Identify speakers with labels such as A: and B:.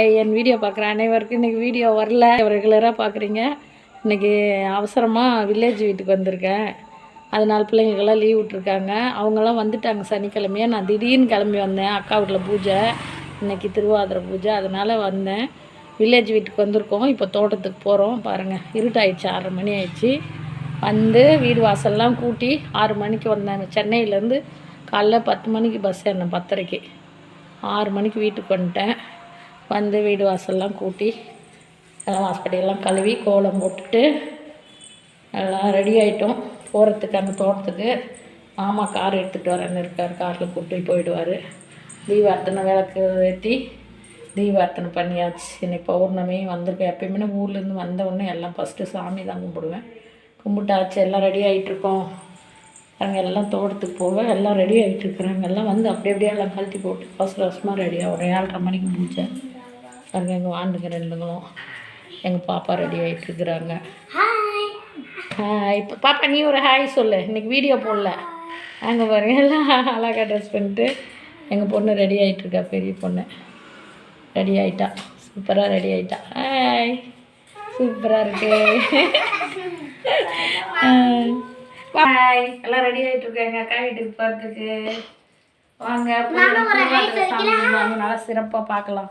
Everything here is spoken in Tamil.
A: ஹாய் என் வீடியோ பார்க்குற அனைவருக்கும் இன்றைக்கி வீடியோ வரல. ரெகுலராக பார்க்குறீங்க. இன்றைக்கி அவசரமாக வில்லேஜ் வீட்டுக்கு வந்திருக்கேன். அதனால் பிள்ளைங்களுக்கெல்லாம் லீவ் விட்ருக்காங்க அவங்களாம் வந்துட்டாங்க சனிக்கிழமையே. நான் திடீர்னு கிளம்பி வந்தேன். அக்கா வீட்டில் பூஜை. இன்றைக்கி திருவாதிரை பூஜை. அதனால் வந்தேன். வில்லேஜ் வீட்டுக்கு வந்திருக்கோம். இப்போ தோட்டத்துக்கு போகிறோம் பாருங்கள் இருட்டாயிடுச்சு. ஆறரை மணி ஆயிடுச்சு. வந்து வீடு வாசல்லாம் கூட்டி ஆறு மணிக்கு வந்தாங்க. சென்னையிலேருந்து காலைல பத்து மணிக்கு பஸ் ஏறினேன். பத்தரைக்கு. ஆறு மணிக்கு வீட்டுக்கு வந்துட்டேன். வந்து வீடு வாசல்லாம் கூட்டி எல்லாம் வாசப்படியெல்லாம் கழுவி கோலம் போட்டுட்டு எல்லாம் ரெடி ஆகிட்டோம் போகிறதுக்கு அந்த தோட்டத்துக்கு மாமா கார் எடுத்துகிட்டு வரேன்னு இருக்கார் காரில் கூட்டி போயிடுவார். தீபார்த்தனை விளக்கு ஏற்றி தீபார்த்தனை பண்ணியாச்சு. இன்னைக்கு பௌர்ணமி வந்திருக்கேன் எப்பயுமே ஊர்லேருந்து வந்த உடனே எல்லாம் ஃபஸ்ட்டு சாமி தான் கும்பிடுவேன். கும்பிட்டாச்சு. எல்லாம் ரெடி ஆகிட்டுருக்கோம் அவங்க எல்லாம் தோட்டத்துக்கு போக எல்லாம் ரெடி ஆகிட்டு இருக்கிறாங்க எல்லாம் வந்து அப்படி அப்படியே எல்லாம் கழட்டி போட்டு ஃபஸ்ட் அவசரமாக ரெடியாக ஒரு ஏழரை மணிக்கு முடிச்சேன். பாருங்க எங்கள் வாண்டுங்க ரெண்டுங்களும். எங்கள் பாப்பா ரெடி ஆகிட்டு இருக்கிறாங்க. இப்போ பாப்பா நீ ஒரு ஹாய் சொல்லு. இன்னைக்கு வீடியோ போடல. அங்கே பாருங்க எல்லாம் அழகாக ட்ரெஸ் பண்ணிட்டு எங்கள் பொண்ணு ரெடி ஆகிட்டு இருக்கா பெரிய பொண்ணு. ரெடி ஆகிட்டா சூப்பராக ரெடி ஆகிட்டா ஹாய் சூப்பராக இருக்கு. ஹாய் எல்லாம் ரெடி ஆகிட்டு இருக்காங்க அக்கா வீட்டுக்கு போகிறதுக்கு வாங்க சாமி கும்பிடுவாங்க. நல்லா சிறப்பாக பார்க்கலாம்.